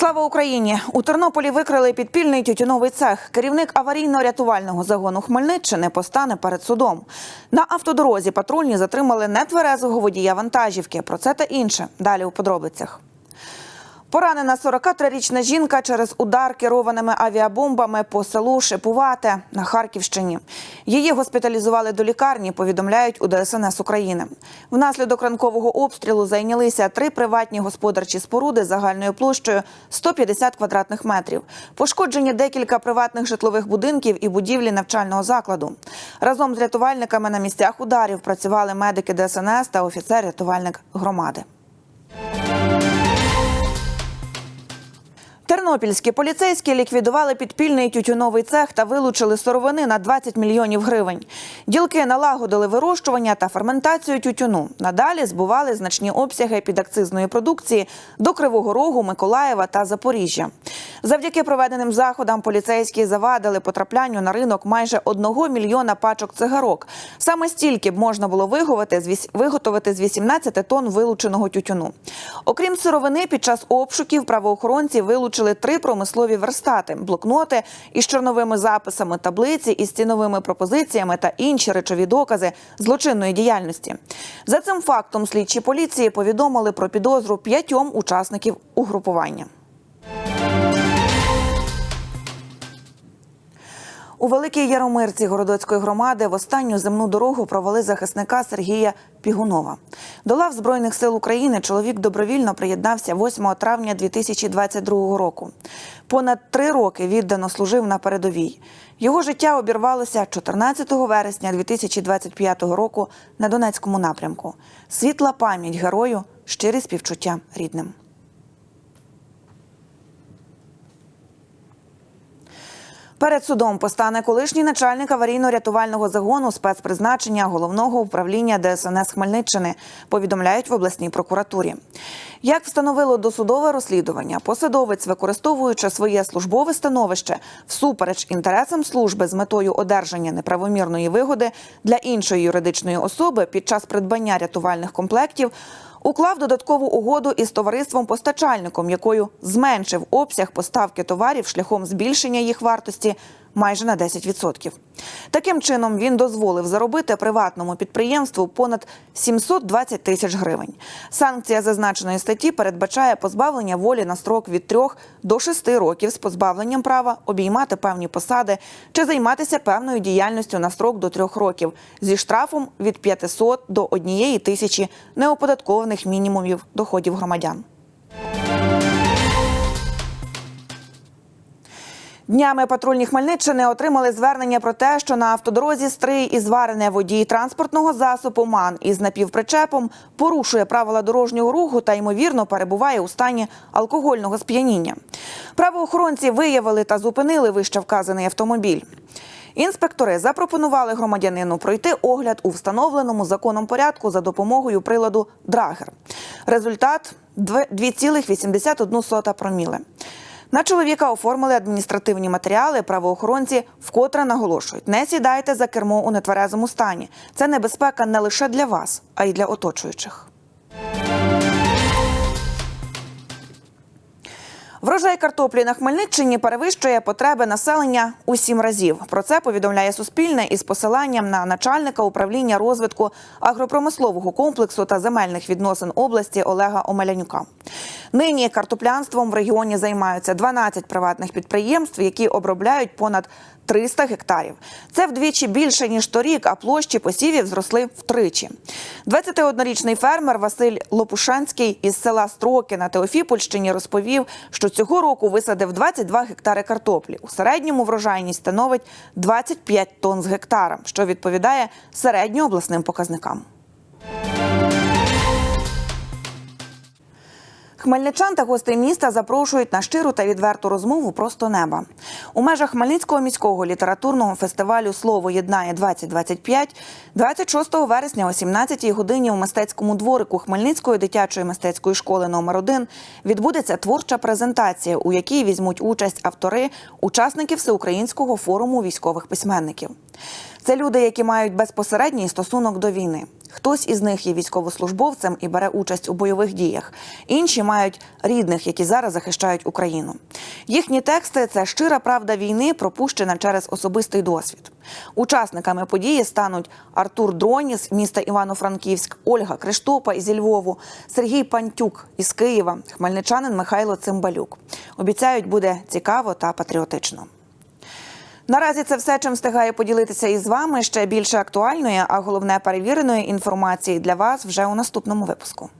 Слава Україні! У Тернополі викрили підпільний тютюновий цех. Керівник аварійно-рятувального загону Хмельниччини постане перед судом. На автодорозі патрульні затримали нетверезого водія вантажівки. Про це та інше далі у подробицях. Поранена 43-річна жінка через удар керованими авіабомбами по селу Шипувате на Харківщині. Її госпіталізували до лікарні, повідомляють у ДСНС України. Внаслідок ранкового обстрілу зайнялися три приватні господарчі споруди загальною площею 150 квадратних метрів. Пошкоджені декілька приватних житлових будинків і будівлі навчального закладу. Разом з рятувальниками на місцях ударів працювали медики ДСНС та офіцер-рятувальник громади. Тернопільські поліцейські ліквідували підпільний тютюновий цех та вилучили сировини на 20 мільйонів гривень. Ділки налагодили вирощування та ферментацію тютюну. Надалі збували значні обсяги підакцизної продукції до Кривого Рогу, Миколаєва та Запоріжжя. Завдяки проведеним заходам поліцейські завадили потраплянню на ринок майже одного мільйона пачок цигарок. Саме стільки б можна було виготовити з 18 тонн вилученого тютюну. Окрім сировини, під час обшуків правоохоронці вилучили три промислові верстати, блокноти із чорновими записами, таблиці із ціновими пропозиціями та інші речові докази злочинної діяльності. За цим фактом слідчі поліції повідомили про підозру п'ятьом учасників угрупування. У Великій Яромирці Городоцької громади в останню земну дорогу провели захисника Сергія Пігунова. До лав Збройних сил України чоловік добровільно приєднався 8 травня 2022 року. Понад три роки віддано служив на передовій. Його життя обірвалося 14 вересня 2025 року на Донецькому напрямку. Світла пам'ять герою, щирі співчуття рідним. Перед судом постане колишній начальник аварійно-рятувального загону спецпризначення головного управління ДСНС Хмельниччини. Повідомляють в обласній прокуратурі. Як встановило досудове розслідування, посадовець, використовуючи своє службове становище всупереч інтересам служби з метою одержання неправомірної вигоди для іншої юридичної особи під час придбання рятувальних комплектів. Уклав додаткову угоду із товариством-постачальником, якою зменшив обсяг поставки товарів шляхом збільшення їх вартості майже на 10%. Таким чином він дозволив заробити приватному підприємству понад 720 тисяч гривень. Санкція зазначеної статті передбачає позбавлення волі на строк від 3 до 6 років з позбавленням права обіймати певні посади чи займатися певною діяльністю на строк до 3 років зі штрафом від 500 до 1 тисячі неоподаткованих мінімумів доходів громадян. Днями патрульні Хмельниччини отримали звернення про те, що на автодорозі Стрий і зварене водій транспортного засобу МАН із напівпричепом порушує правила дорожнього руху та ймовірно перебуває у стані алкогольного сп'яніння. Правоохоронці виявили та зупинили вище вказаний автомобіль. Інспектори запропонували громадянину пройти огляд у встановленому законом порядку за допомогою приладу Драгер. Результат 2,81 проміле. На чоловіка оформили адміністративні матеріали. Правоохоронці вкотре наголошують: не сідайте за кермо у нетверезому стані. Це небезпека не лише для вас, а й для оточуючих. Врожай картоплі на Хмельниччині перевищує потреби населення у сім разів. Про це повідомляє Суспільне із посиланням на начальника управління розвитку агропромислового комплексу та земельних відносин області Олега Омелянюка. Нині картоплянством в регіоні займаються 12 приватних підприємств, які обробляють понад 300 гектарів. Це вдвічі більше ніж торік, а площі посівів зросли втричі. 21-річний фермер Василь Лопушанський із села Строки на Теофіпольщині розповів, що цього року висадив 22 гектари картоплі. У середньому врожайність становить 25 тонн з гектара, що відповідає середньообласним показникам. Хмельничан та гостей міста запрошують на щиру та відверту розмову просто неба. У межах Хмельницького міського літературного фестивалю Слово єднає 2025 26 вересня о 17-й годині у мистецькому дворику Хмельницької дитячої мистецької школи номер 1 відбудеться творча презентація, у якій візьмуть участь автори, учасники всеукраїнського форуму військових письменників. Це люди, які мають безпосередній стосунок до війни. Хтось із них є військовослужбовцем і бере участь у бойових діях. Інші мають рідних, які зараз захищають Україну. Їхні тексти це щира правда війни, пропущена через особистий досвід. Учасниками події стануть Артур Дроніс міста Івано-Франківськ, Ольга Криштопа із Львову, Сергій Пантюк із Києва, хмельничанин Михайло Цимбалюк. Обіцяють, буде цікаво та патріотично. Наразі це все, чим встигаю поділитися із вами. Ще більше актуальної, а головне перевіреної інформації для вас вже у наступному випуску.